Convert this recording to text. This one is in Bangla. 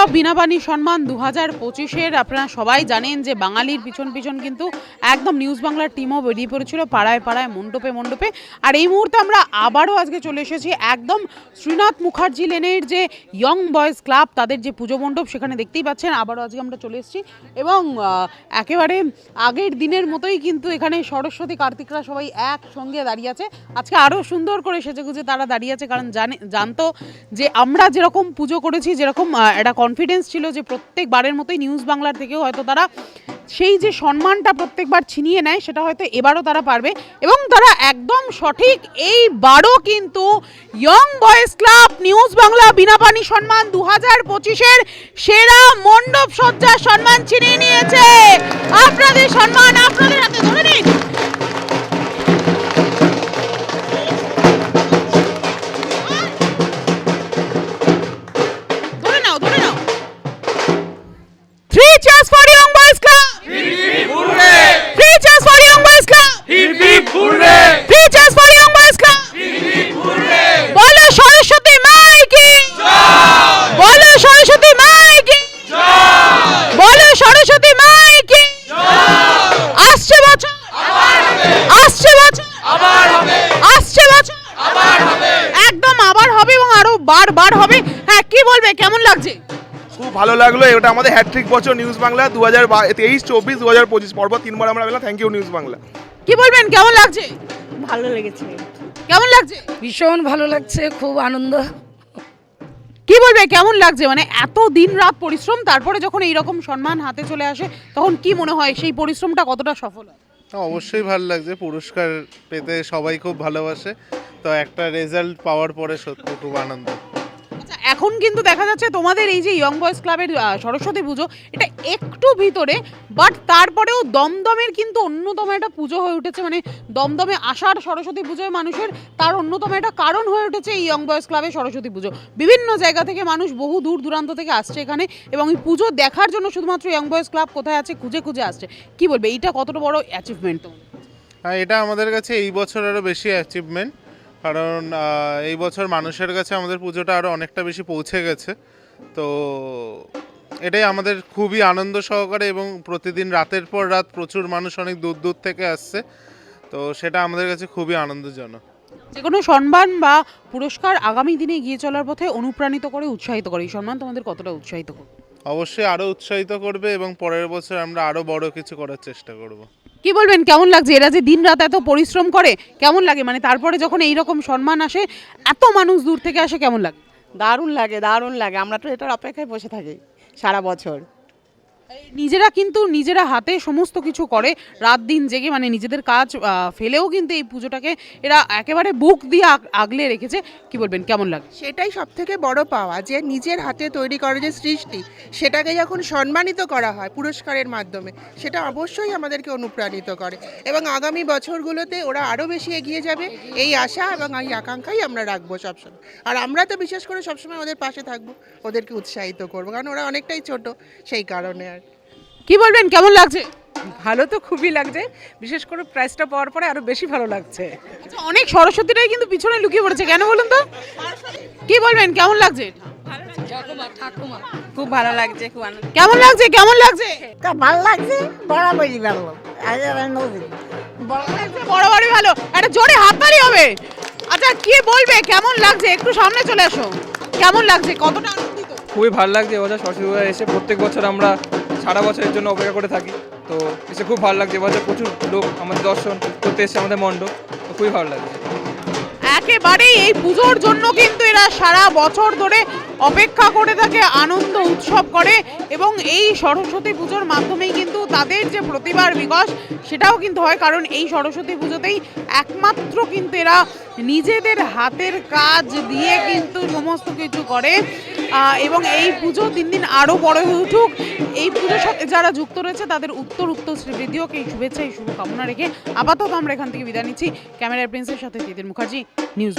বিপ্লব বিনাপানি সম্মান দু হাজার পঁচিশের আপনারা সবাই জানেন যে বাঙালির পিছন পিছন কিন্তু একদম নিউজ বাংলার টিমও বেরিয়ে পড়েছিল, পাড়ায় পাড়ায়, মণ্ডপে মণ্ডপে। আর এই মুহূর্তে আমরা আবারও আজকে চলে এসেছি একদম শ্রীনাথ মুখার্জি লেনের যে ইয়ং বয়েজ ক্লাব তাদের যে পুজো মণ্ডপ, সেখানে দেখতেই পাচ্ছেন আবারও আজকে আমরা চলে এসেছি। এবং একেবারে আগের দিনের মতোই কিন্তু এখানে সরস্বতী, কার্তিকরা সবাই একসঙ্গে দাঁড়িয়ে আছে। আজকে আরও সুন্দর করে সেজেগুজে তারা দাঁড়িয়ে আছে, কারণ জানে জানতো যে আমরা যেরকম পুজো করেছি, যেরকম একটা কনফিডেন্স ছিল যে প্রত্যেকবারের মতোই নিউজ বাংলার থেকেও হয়তো তারা সেই যে সম্মানটা প্রত্যেকবার ছিনিয়ে নেয়, সেটা হয়তো এবারও তারা পারবে। এবং তারা একদম সঠিক এইবারও কিন্তু young boys club news Bangla Binapani সম্মান দু হাজার পঁচিশের সেরা মণ্ডপ সজ্জার সম্মান ছিনিয়ে নিয়েছে। আপনাদের সম্মান আপনাদের হাতে ধরে নিন। বারবার হবে? হ্যাঁ কি বলবে? কেমন লাগছে? খুব ভালো লাগল এটা আমাদের হ্যাট্রিক বছর নিউজ বাংলা দু হাজার তেইশ চব্বিশ দু হাজার পঁচিশ পর্ব তিনবার আমরা পেলাম থ্যাংক ইউ নিউজ বাংলা। কি বলবেন? কেমন লাগছে? ভালো লেগেছে। কেমন লাগছে? ভীষণ ভালো লাগছে খুব আনন্দ। কি বলবে? কেমন লাগছে? মানে এত দিন রাত পরিশ্রম তারপরে যখন এই রকম সম্মান হাতে চলে আসে তখন কি মনে হয় সেই পরিশ্রমটা কতটা সফল হ্যাঁ, অবশ্যই ভালো লাগছে, পুরস্কার পেতে সবাই খুব ভালোবাসে। তো একটা রেজাল্ট পাওয়ার পরে সত্যি খুব আনন্দ। এখন কিন্তু দেখা যাচ্ছে তোমাদের এই যে ইয়ং বয়েজ ক্লাবের সরস্বতী পুজো, এটা একটু ভিতরে বাট তারপরেও দমদমের কিন্তু অন্যতম একটা পুজো হয়ে উঠেছে। মানে দমদমে আসার সরস্বতী পুজোয় মানুষের তার অন্যতম একটা কারণ হয়ে উঠেছে এই ইয়ং বয়েজ ক্লাবের সরস্বতী পুজো। বিভিন্ন জায়গা থেকে মানুষ বহু দূর দূরান্ত থেকে আসছে এখানে, এবং এই পুজো দেখার জন্য শুধুমাত্র ইয়ং বয়েজ ক্লাব কোথায় আছে, খুঁজে খুঁজে আসছে। কি বলবে? এইটা কতটা বড় অ্যাচিভমেন্ট হ্যাঁ এটা আমাদের কাছে এই বছর আরও বেশি অ্যাচিভমেন্ট কারণ এই বছর মানুষের কাছে আমাদের পুজোটা আরও অনেকটা বেশি পৌঁছে গেছে। তো এটাই আমাদের খুবই আনন্দ সহকারে এবং প্রতিদিন রাতের পর রাত প্রচুর মানুষ অনেক দূর দূর থেকে আসছে। তো সেটা আমাদের কাছে খুবই আনন্দজনক। যে কোনো সম্মান বা পুরস্কার আগামী দিনে এগিয়ে চলার পথে অনুপ্রাণিত করে উৎসাহিত করে এই সম্মান তোমাদের কতটা উৎসাহিত করে অবশ্যই আরও উৎসাহিত করবে এবং পরের বছর আমরা আরও বড় কিছু করার চেষ্টা করব। কি বলবেন? কেমন লাগছে? এরা যে দিন রাত এত পরিশ্রম করে, কেমন লাগে? মানে তারপরে যখন এই রকম সম্মান আসে, এত মানুষ দূর থেকে আসে, কেমন লাগে? দারুণ লাগে দারুণ লাগে। আমরা তো এটার অপেক্ষায় বসে থাকি সারা বছর। নিজেরা কিন্তু নিজেরা হাতে সমস্ত কিছু করে, রাত দিন জেগে মানে নিজেদের কাজ ফেলেও কিন্তু এই পুজোটাকে এরা একেবারে বুক দিয়ে আগ- আগলে রেখেছে। কি বলবেন, কেমন লাগে? সেটাই সব থেকে বড় পাওয়া, যে নিজের হাতে তৈরি করা যে সৃষ্টি, সেটাকে যখন সম্মানিত করা হয় পুরস্কারের মাধ্যমে, সেটা অবশ্যই আমাদেরকে অনুপ্রাণিত করে। এবং আগামী বছরগুলোতে ওরা আরও বেশি এগিয়ে যাবে, এই আশা এবং এই আকাঙ্ক্ষাই আমরা রাখব সবসময়। আর আমরা তো বিশেষ করে সবসময় ওদের পাশে থাকব, ওদেরকে উৎসাহিত করব, কারণ ওরা অনেকটাই ছোট, সেই কারণে আর কি বলবেন? কেমন লাগছে? ভালো তো খুবই লাগছে। বিশেষ করে প্রাইজটা পাওয়ার পরে আরও বেশি ভালো লাগছে। আচ্ছা অনেক সরস্বতীরাই কিন্তু পিছনে লুকিয়ে পড়েছে। কেন বলুন তো? কি বলবেন? কেমন লাগছে? খুব ভালো লাগছে খুব কেমন লাগছে? কেমন লাগছে? তা ভালো লাগছে বরাবরই ভালো। বরাবরই ভালো। একটা জোরে হাততালি হবে। আচ্ছা কি বলবে? কেমন লাগছে? একটু সামনে চলে আসো। কেমন লাগছে? কতটা আনন্দিত? খুবই ভালো লাগছে এবছর সরস্বতী পূজা এসে। প্রত্যেক বছর আমরা সারা বছরের জন্য অপেক্ষা করে থাকি। তো এসে খুব ভালো লাগছে। এবছর প্রচুর লোক আমাদের দর্শন করতে এসেছে আমাদের মণ্ডপ। তো খুবই ভালো লাগছে। একেবারেই এই পুজোর জন্য কিন্তু এরা সারা বছর ধরে অপেক্ষা করে থাকে, আনন্দ উৎসব করে এবং এই সরস্বতী পুজোর মাধ্যমেই কিন্তু তাদের যে প্রতিভার বিকাশ সেটাও কিন্তু হয়। কারণ এই সরস্বতী পুজোতেই একমাত্র কিন্তু এরা নিজেদের হাতের কাজ দিয়ে কিন্তু সমস্ত কিছু করে। এবং এই পুজো দিন দিন আরও বড় হয়ে উঠুক। এই পুজোর সাথে যারা যুক্ত রয়েছে, তাদের উত্তর উত্তর শ্রীবৃদ্ধি হোক এই শুভেচ্ছা, এই শুভকামনা রেখে আপাতত আমরা এখান থেকে বিদায় নিচ্ছি। ক্যামেরার প্রিন্সের সাথে তিতির মুখার্জি, নিউজ